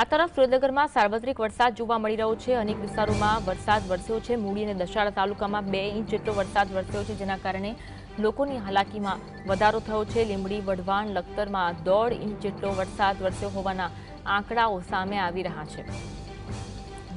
આ તરફ સુરેન્દ્રનગરમાં સાર્વત્રિક વરસાદ જોવા મળી રહ્યો છે. અનેક વિસ્તારોમાં વરસાદ વરસ્યો છે. મૂડી અને દશાડા તાલુકામાં બે ઇંચ જેટલો વરસાદ વરસ્યો છે, જેના કારણે લોકોની હાલાકીમાં વધારો થયો છે. લીંબડી, વઢવાણ, લખતરમાં દોઢ ઇંચ જેટલો વરસાદ વરસ્યો હોવાના આંકડાઓ સામે આવી રહ્યા છે.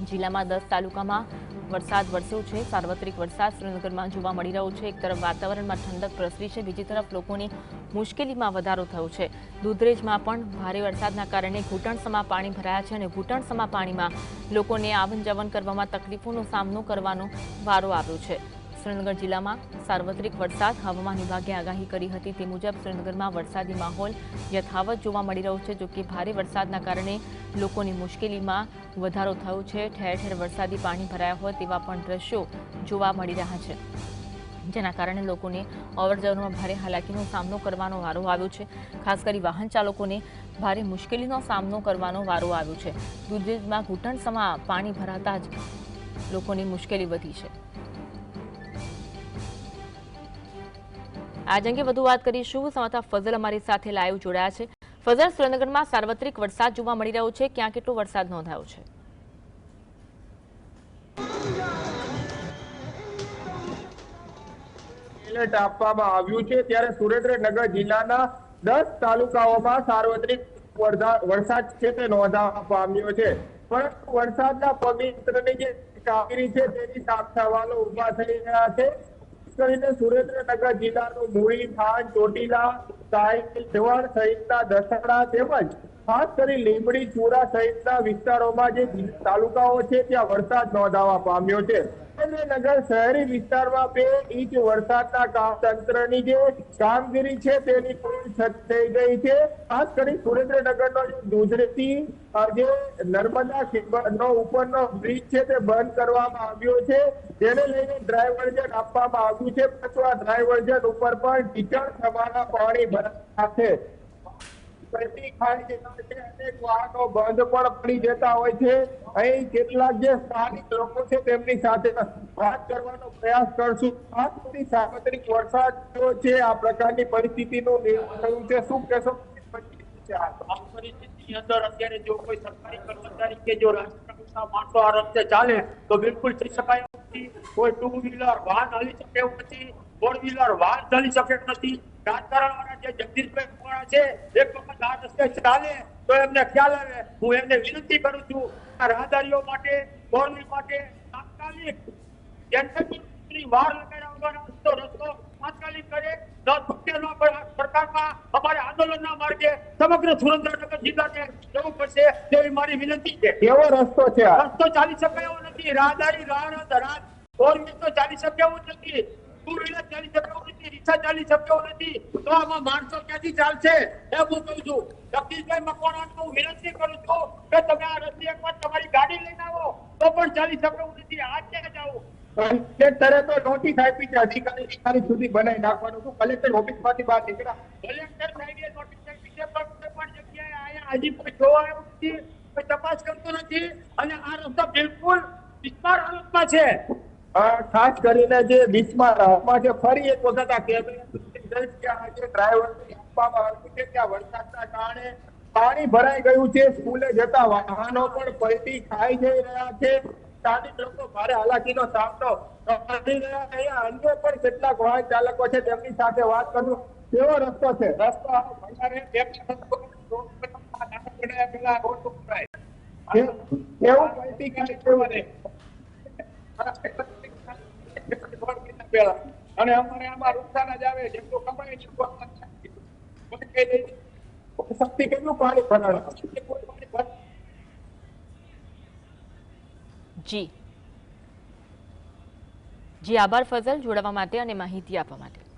જિલ્લામાં દસ તાલુકામાં વરસાદ વરસ્યો છે. સાર્વત્રિક વરસાદ શ્રીનગરમાં જોવા મળી રહ્યો છે. એક તરફ વાતાવરણમાં ઠંડક પ્રસરી છે. બીજી તરફ લોકોની મુશ્કેલીમાં વધારો થયો છે. દૂધરેજમાં પણ ભારે વરસાદના કારણે ઘૂંટણસમા પાણી ભરાયા છે અને ઘૂંટણસમા પાણીમાં લોકોને આવન જાવન કરવામાં તકલીફોનો સામનો કરવાનો વારો આવ્યો છે. શ્રીનગર જિલ્લામાં સાર્વત્રિક વરસાદ હવામાન વિભાગે આગાહી કરી હતી. તે મુજબ શ્રીનગરમાં વરસાદી માહોલ યથાવત જોવા મળી રહ્યો છે, જોકે ભારે વરસાદના કારણે લોકોની મુશ્કેલીમાં વધારો થયો છે. ઠેર ઠેર વરસાદી પાણી ભરાયા હોય તેવા પણ દ્રશ્યો જોવા મળી રહ્યા છે. જેના કારણે લોકોને અવરજવરમાં ભારે હાલાકીનો સામનો કરવાનો વારો આવ્યો છે. ખાસ કરી વાહન ચાલકોને ભારે મુશ્કેલીનો સામનો કરવાનો વારો આવ્યો છે. દૂધમાં ઘૂંટણસમાં પાણી ભરાતા જ લોકોની મુશ્કેલી વધી છે. આજ અંગે વધુ વાત કરીશું. સમાતા ફઝલ અમારી સાથે લાઈવ જોડાયા છે. ફઝલ સુરેન્દ્રનગરમાં સાર્વત્રિક વરસાદ જોવા મળી રહ્યો છે. ક્યાં કેટલો વરસાદ નોંધાયો છે? ત્યારે સુરેન્દ્રનગર જિલ્લાના દસ તાલુકાઓમાં સાર્વત્રિક વરસા- વરસાદ છે તે નોંધાવા પામ્યો છે. પરંતુ વરસાદના પવિત્રની જે કામગીરી છે તેની સાફ સવાલો ઊભા થઈ રહ્યા છે. ખાસ સુરેન્દ્રનગર તાલુકાઓ છે ત્યાં વરસાદ નોંધાવા પામ્યો છે. સુરેન્દ્રનગર શહેરી વિસ્તારમાં બે ઇંચ વરસાદના કામ તંત્રની જે કામગીરી છે તેની પૂરી થઈ ગઈ છે. ખાસ કરી સુરેન્દ્રનગરનો નો દૂધરેથી અ, જે નર્મદા નો ઉપરનો બ્રિજ છે તે બંધ કરવામાં આવ્યો છે. જેને લઈને ડ્રાઈવર્જન આપવામાં આવ્યું છે. પરંતુ આ ડ્રાઈવર્જન ઉપર પણ ટીચણ થવાના પાણી ભરાયા છે. પડી જતા હોય છે. અહીં કેટલાક જે સ્થાનિક લોકો છે તેમની સાથે વાત કરવાનો પ્રયાસ કરશું. ખાસ કરી સાર્વત્રિક વરસાદ છે. આ પ્રકારની પરિસ્થિતિનું નિર્માણ થયું છે. શું કહેશો? પરિસ્થિતિ પરિસ્થિતિની અંદર અત્યારે જો કોઈ સરકારી કર્મચારી કે જો રાજકારણના માણસો આ રસ્તે ચાલે, તો બિલકુલ થઈ શકાય નથી. કોઈ ટુ વ્હીલર વાહન હલી શકે એવું નથી ફોર વ્હીલર વાહન ચાલી શકે નથી. રાજકારણ વાળા જે જગદીશભાઈ મકવાણા છે, એક વખત આ રસ્તે ચાલે, તો એમને ખ્યાલ આવે. હું એમને વિનંતી કરું છું, આ રાહદારીઓ માટે ફોર માટે તાત્કાલિક વાર લગાડ્યા વગર રસ્તો તાત્કાલિક કરે સરકારમાં અમારે આંદોલનના માર્ગે સમગ્ર સુરેન્દ્રનગર જિલ્લાને જવું પડશે તેવી મારી વિનંતી છે. કેવો રસ્તો છે રસ્તો ચાલી શકે એવો નથી. રાહદારી રાહ રાત ફોર તો ચાલી શકે એવું નથી. ટુ વ્હીલર ચાલી શકે એવું નથી. રિક્ષા ચાલી શકે એવું નથી. તો આમાં માણસો ક્યાંથી ચાલશે? એ હું કહું છું. જગદીશભાઈ મકવાણાને હું વિનંતી કરું છું કે તમે આ રસ્તે એકવાર તમારી ગાડી લઈને આવો. તો પણ ચાલી શકે એવું નથી. આ ક્યાં જાવું કલેક્ટરે તો નોટિસ આપી છે, અધિકારી અધિકારી સુધી બનાવી નાખવાનું હતું કલેક્ટર ઓફિસમાંથી બહાર નીકળ્યા. કલેક્ટર સાહેબે નોટિસ આપી છે, પણ કોઈ પણ જગ્યાએ આયા હજી કોઈ જોવા આવ્યું નથી, કોઈ તપાસ કરતું નથી, અને આ રસ્તો બિલકુલ બિસ્માર હાલતમાં છે. ખાસ કરીને જે બિસ્માર હાલતમાં છે, ફરી એક વખત આ કેબિનેટ જે ડ્રાઈવરને આપવામાં આવ્યું છે, ત્યાં વરસાદના કારણે પાણી ભરાઈ ગયું છે, સ્કૂલે જતા વાહનો પણ પલટી ખાઈ જઈ રહ્યા છે. સ્થાનિક લોકો ભારે હાલાકીનો સામનો કરી રહ્યા અહીંયા અન્ય પણ કેટલાક વાહન ચાલકો છે તેમની સાથે વાત કરું કેવો રસ્તો છે? રસ્તો પલટી પેલા. અને અમારે આમાં નુકસાન જ આવે જેટલું કમાય છે. શક્તિ કેટલું પાણી કોઈ પાણી ભર- જી. જી આભાર ફઝલ જોડાવા માટે અને માહિતી આપવા માટે.